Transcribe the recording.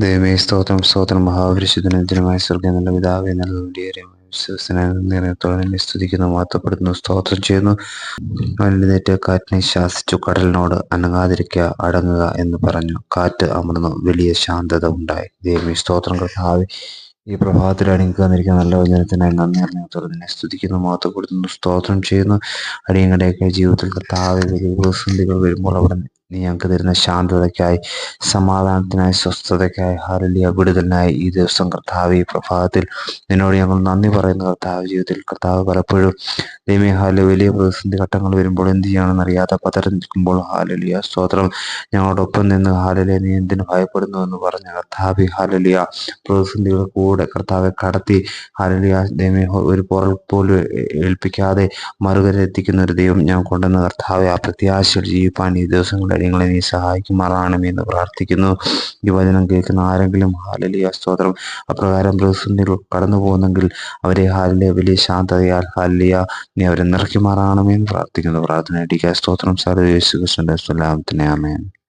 ദൈവമേ സ്തോത്രം സ്തോത്രം. മഹാപരിശുദ്ധനത്തിനുമായ സ്വർഗം നല്ല പിതാവെ വിശ്വസനത്തോടെ നിന്നെ സ്തുതിക്കുന്നു മാത്തപ്പെടുന്നു സ്തോത്രം ചെയ്യുന്നു. എഴുന്നേറ്റ് കാറ്റിനെ ശാസിച്ചു കടലിനോട് അനങ്ങാതിരിക്കുക അടങ്ങുക എന്ന് പറഞ്ഞു. കാറ്റ് അമർന്നു വലിയ ശാന്തത ഉണ്ടായി. ദൈവമേ സ്തോത്രം കർത്താവെ. ഈ പ്രഭാതത്തിൽ അടിയങ്ങൾക്ക് വന്നിരിക്കുന്ന നല്ല വചനത്തിനായി നന്ദി അറിഞ്ഞത്തോടെ നിന്നെ സ്തുതിക്കുന്നു മാത്തപ്പെടുന്നു സ്തോത്രം ചെയ്യുന്നു. അടിയങ്ങളുടെയൊക്കെ ജീവിതത്തിൽ കർത്താവെ പ്രതിസന്ധികൾ വരുമ്പോൾ അവിടെ നീ ഞങ്ങൾക്ക് തരുന്ന ശാന്തതയ്ക്കായി സമാധാനത്തിനായി സ്വസ്ഥതയ്ക്കായി ഹാരലിയ വിടുതലിനായി ഈ ദിവസം കർത്താവ് ഈ പ്രഭാതത്തിൽ നിന്നോട് ഞങ്ങൾ നന്ദി പറയുന്ന. കർത്താവ് ജീവിതത്തിൽ കർത്താവ് പലപ്പോഴും ദൈവമേ ഹാല വലിയ പ്രതിസന്ധി ഘട്ടങ്ങൾ വരുമ്പോൾ എന്ത് ചെയ്യണമെന്ന് അറിയാതെ പതറി നിൽക്കുമ്പോൾ ഹാലലിയ. സ്തോത്രം. ഞങ്ങളോടൊപ്പം നിന്ന് ഹാലലിയ നീ എന്തിനു ഭയപ്പെടുന്നു എന്ന് പറഞ്ഞ കർത്താവി ഹാലലിയ. പ്രതിസന്ധികൾ കൂടെ കർത്താവെ കടത്തി ഹാലലിയ. ദൈവമേ ഒരു പുറൽ പോലും ഏൽപ്പിക്കാതെ മറുകര എത്തിക്കുന്ന ഒരു ദൈവം ഞാൻ കൊണ്ടുവന്ന കർത്താവെ ആ പ്രത്യാശയിൽ ജീവിപ്പാൻ ഈ ദിവസങ്ങളിൽ നിങ്ങളെ നീ സഹായിക്കുമാറാണെന്ന് പ്രാർത്ഥിക്കുന്നു. ഈ വചനം കേൾക്കുന്ന ആരെങ്കിലും ഹാലലിയ സ്തോത്രം. അപ്രകാരം പ്രതിസന്ധികൾ കടന്നു പോകുന്നെങ്കിൽ അവരെ ഹാലിലെ വലിയ ശാന്തതയാൽ ഹാലിയ നീ അവരെ നിറയ്ക്കുമാറാണെന്ന് പ്രാർത്ഥിക്കുന്നു. പ്രാർത്ഥന സ്തോത്രം സാർ യേശു കൃഷ്ണന്റെ സ്വലാമത്തിനെ ആമേൻ.